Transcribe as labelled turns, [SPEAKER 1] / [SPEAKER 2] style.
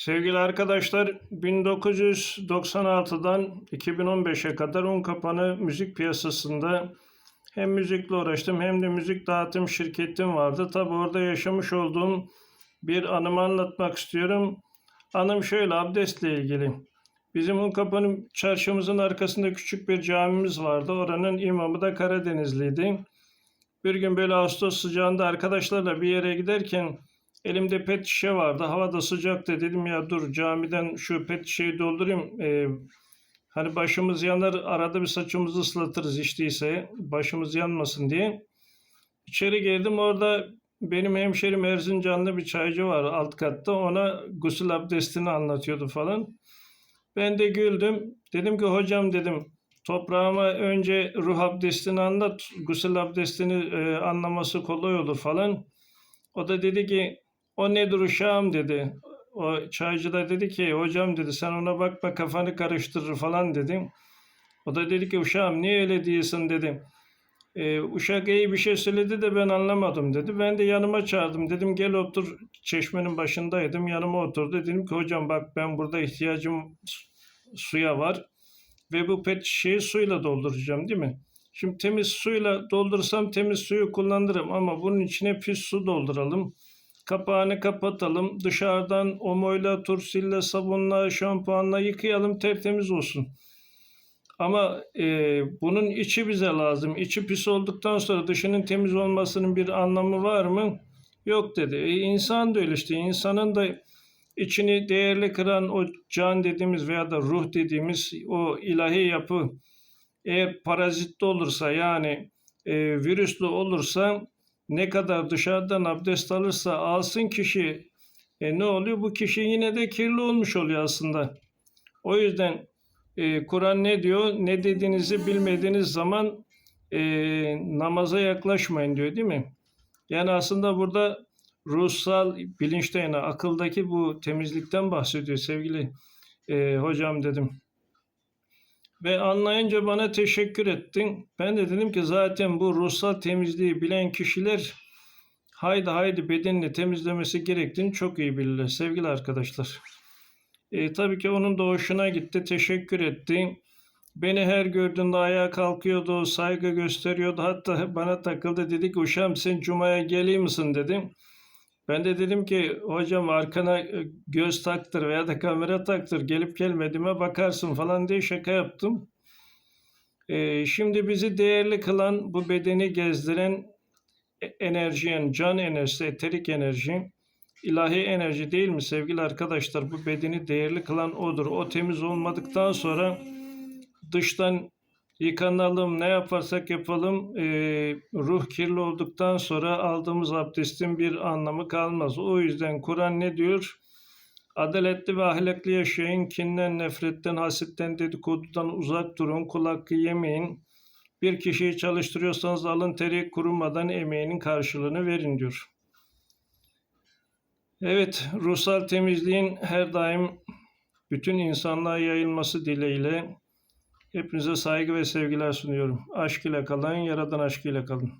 [SPEAKER 1] Sevgili arkadaşlar, 1996'dan 2015'e kadar Unkapanı müzik piyasasında hem müzikle uğraştım hem de müzik dağıtım şirketim vardı. Tabi orada yaşamış olduğum bir anımı anlatmak istiyorum. Anım şöyle abdestle ilgili. Bizim Unkapanı çarşımızın arkasında küçük bir camimiz vardı. Oranın imamı da Karadenizliydi. Bir gün böyle Ağustos sıcağında arkadaşlarla bir yere giderken Elimde pet şişe vardı. Hava da sıcaktı. Dedim ya dur camiden şu pet şişeyi doldurayım. Ee, hani başımız yanar arada bir saçımızı ıslatırız içtiyse başımız yanmasın diye. İçeri girdim orada benim hemşerim Erzincanlı bir çaycı var alt katta. Ona gusül abdestini anlatıyordu falan. Ben de güldüm. Dedim ki hocam dedim toprağıma önce ruh abdestini anlat. Gusül abdestini e, anlaması kolay olur falan. O da dedi ki o nedir uşağım dedi. O çaycı da dedi ki hocam dedi sen ona bakma kafanı karıştırır falan dedim. O da dedi ki uşağım niye öyle diyorsun dedim. E, uşak iyi bir şey söyledi de ben anlamadım dedi. Ben de yanıma çağırdım. Dedim gel otur çeşmenin başındaydım. Yanıma oturdu. Dedim ki hocam bak ben burada ihtiyacım suya var. Ve bu pet şişeyi suyla dolduracağım değil mi? Şimdi temiz suyla doldursam temiz suyu kullanırım ama bunun içine pis su dolduralım. Kapağını kapatalım. Dışarıdan omoyla, tursille, sabunla, şampuanla yıkayalım tertemiz olsun. Ama e, bunun içi bize lazım. İçi pis olduktan sonra dışının temiz olmasının bir anlamı var mı? Yok dedi. E, insan da öyle işte. İnsanın da içini değerli kıran o can dediğimiz veya da ruh dediğimiz o ilahi yapı eğer parazitli olursa yani e, virüslü olursa ne kadar dışarıdan abdest alırsa alsın kişi e, ne oluyor? Bu kişi yine de kirli olmuş oluyor aslında. O yüzden e, Kur'an ne diyor? Ne dediğinizi bilmediğiniz zaman e, namaza yaklaşmayın diyor değil mi? Yani aslında burada ruhsal bilinçte yani akıldaki bu temizlikten bahsediyor sevgili e, hocam dedim. Ve anlayınca bana teşekkür ettin. Ben de dedim ki zaten bu ruhsal temizliği bilen kişiler haydi haydi bedenini temizlemesi gerektiğini çok iyi bilirler sevgili arkadaşlar. E, tabii ki onun da hoşuna gitti. Teşekkür etti. Beni her gördüğünde ayağa kalkıyordu, saygı gösteriyordu. Hatta bana takıldı dedi ki uşağım sen Cuma'ya geleyim misin dedim. Ben de dedim ki hocam arkana e, göz taktır veya da kamera taktır gelip gelmediğime bakarsın falan diye şaka yaptım. Ee, şimdi bizi değerli kılan bu bedeni gezdiren e, enerji yani can enerjisi, eterik enerji, ilahi enerji değil mi sevgili arkadaşlar? Bu bedeni değerli kılan odur. O temiz olmadıktan sonra dıştan yıkanalım, ne yaparsak yapalım e, ruh kirli olduktan sonra aldığımız abdestin bir anlamı kalmaz. O yüzden Kur'an ne diyor? Adaletli ve ahlaklı yaşayın, kinden, nefretten, hasitten, dedikodudan uzak durun, kul hakkı yemeyin. Bir kişiyi çalıştırıyorsanız alın teri kurumadan emeğinin karşılığını verin diyor. Evet, ruhsal temizliğin her daim bütün insanlığa yayılması dileğiyle Hepinize saygı ve sevgiler sunuyorum. Aşk ile kalın, yaradan aşkıyla kalın.